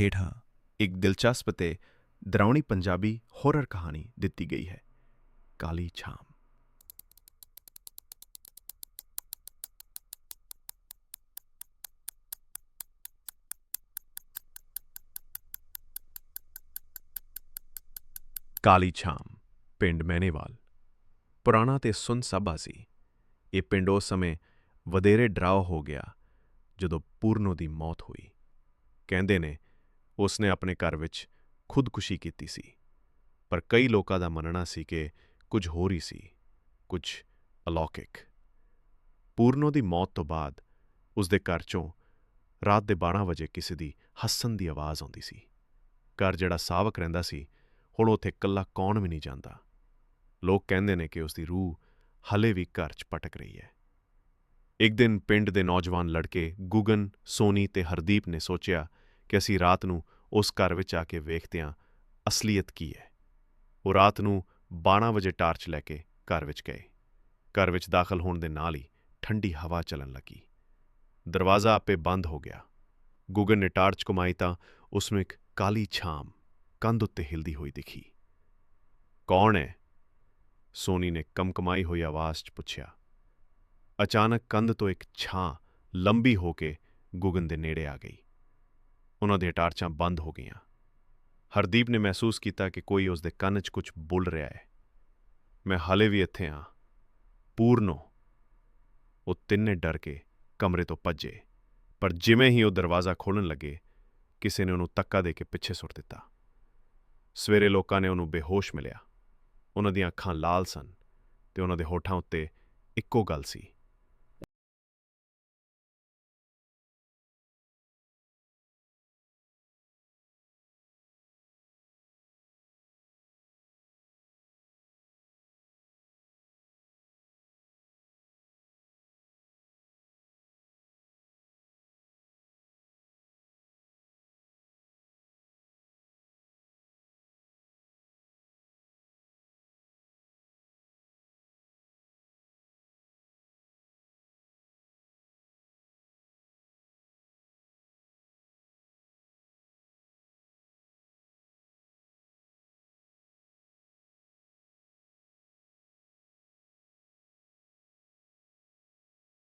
ਹੇਠਾਂ ਇੱਕ ਦਿਲਚਸਪ ਤੇ ਡਰਾਉਣੀ ਪੰਜਾਬੀ ਹੋਰਰ ਕਹਾਣੀ ਦਿੱਤੀ ਗਈ ਹੈ। ਕਾਲੀ ਛਾਮ। ਕਾਲੀ ਛਾਮ, ਪਿੰਡ ਮੈਨੇਵਾਲ। ਪੁਰਾਣਾ ਤੇ ਸੁੰਨ ਸਭਾ ਸੀ। ਇਹ ਪਿੰਡ ਉਸ ਸਮੇਂ ਵਧੇਰੇ ਡਰਾਓ ਹੋ ਗਿਆ ਜਦੋਂ ਪੂਰਨੋ ਦੀ ਮੌਤ ਹੋਈ। ਕਹਿੰਦੇ ਨੇ ਉਸ ਨੇ ਆਪਣੇ ਘਰ ਵਿੱਚ ਖੁਦਕੁਸ਼ੀ ਕੀਤੀ ਸੀ। ਪਰ ਕਈ ਲੋਕਾਂ ਦਾ ਮੰਨਣਾ ਸੀ ਕਿ ਕੁਝ ਹੋਰ ਹੀ ਸੀ, ਕੁਝ ਅਲੌਕਿਕ। ਪੂਰਨੋ ਦੀ ਮੌਤ ਤੋਂ ਬਾਅਦ ਉਸ ਦੇ ਘਰ ਚੋਂ ਰਾਤ ਦੇ 12 ਵਜੇ ਕਿਸੇ ਦੀ ਹੱਸਣ ਦੀ ਆਵਾਜ਼ ਆਉਂਦੀ ਸੀ। ਘਰ ਜਿਹੜਾ ਸਾਵਕ ਰਹਿੰਦਾ ਸੀ, ਹੁਣ ਉੱਥੇ ਇਕੱਲਾ ਕੌਣ ਵੀ ਨਹੀਂ ਜਾਂਦਾ। ਲੋਕ ਕਹਿੰਦੇ ਨੇ ਕਿ ਉਸ ਦੀ ਰੂਹ ਹਲੇ ਵੀ ਘਰ 'ਚ ਭਟਕ ਰਹੀ ਹੈ। ਇੱਕ ਦਿਨ ਪਿੰਡ ਦੇ ਨੌਜਵਾਨ ਲੜਕੇ ਗੁਗਨ, ਸੋਨੀ ਤੇ ਹਰਦੀਪ ਨੇ ਸੋਚਿਆ ਕਿ ਅਸੀਂ ਰਾਤ ਨੂੰ ਉਸ ਘਰ ਵਿੱਚ ਆ ਕੇ ਵੇਖਦਿਆਂ ਅਸਲੀਅਤ ਕੀ ਹੈ? ਉਹ ਰਾਤ ਨੂੰ 12 ਵਜੇ ਟਾਰਚ ਲੈ ਕੇ ਘਰ ਵਿੱਚ ਗਏ। ਘਰ ਵਿੱਚ ਦਾਖਲ ਹੋਣ ਦੇ ਨਾਲ ਹੀ ਠੰਡੀ ਹਵਾ ਚੱਲਣ ਲੱਗੀ। ਦਰਵਾਜ਼ਾ ਆਪੇ ਬੰਦ ਹੋ ਗਿਆ। ਗੁਗਨ ਨੇ ਟਾਰਚ ਘੁਮਾਈ ਤਾਂ ਉਸ ਨੂੰ ਇੱਕ ਕਾਲੀ ਛਾਮ ਕੰਧ ਉੱਤੇ ਹਿਲਦੀ ਹੋਈ ਦਿਖੀ। ਕੌਣ ਹੈ? ਸੋਨੀ ਨੇ ਕਮਕਮਾਈ ਹੋਈ ਆਵਾਜ਼ 'ਚ ਪੁੱਛਿਆ। ਅਚਾਨਕ ਕੰਧ ਤੋਂ ਇੱਕ ਛਾਂ ਲੰਬੀ ਹੋ ਕੇ ਗੁਗਨ ਦੇ ਨੇੜੇ ਆ ਗਈ। ਉਹਨਾਂ ਦੀਆਂ ਟਾਰਚਾਂ ਬੰਦ ਹੋ ਗਈਆਂ। ਹਰਦੀਪ ਨੇ ਮਹਿਸੂਸ ਕੀਤਾ ਕਿ ਕੋਈ ਉਸ ਦੇ ਕੰਨ 'ਚ ਕੁਝ ਬੁਲ ਰਿਹਾ ਹੈ। ਮੈਂ ਹਾਲੇ ਵੀ ਇੱਥੇ ਹਾਂ। ਪੂਰਨੋ ਉਹ ਤਿੰਨੇ ਡਰ ਕੇ ਕਮਰੇ ਤੋਂ ਭੱਜੇ, ਪਰ ਜਿਵੇਂ ਹੀ ਉਹ ਦਰਵਾਜ਼ਾ ਖੋਲ੍ਹਣ ਲੱਗੇ, ਕਿਸੇ ਨੇ ਉਹਨੂੰ ਤੱਕਾ ਦੇ ਕੇ ਪਿੱਛੇ ਸੁੱਟ ਦਿੱਤਾ। ਸਵੇਰੇ ਲੋਕਾਂ ਨੇ ਉਹਨੂੰ ਬੇਹੋਸ਼ ਮਿਲਿਆ। ਉਹਨਾਂ ਦੀਆਂ ਅੱਖਾਂ ਲਾਲ ਸਨ ਤੇ ਉਹਨਾਂ ਦੇ ਹੋਠਾਂ ਉੱਤੇ ਇੱਕੋ ਗੱਲ ਸੀ।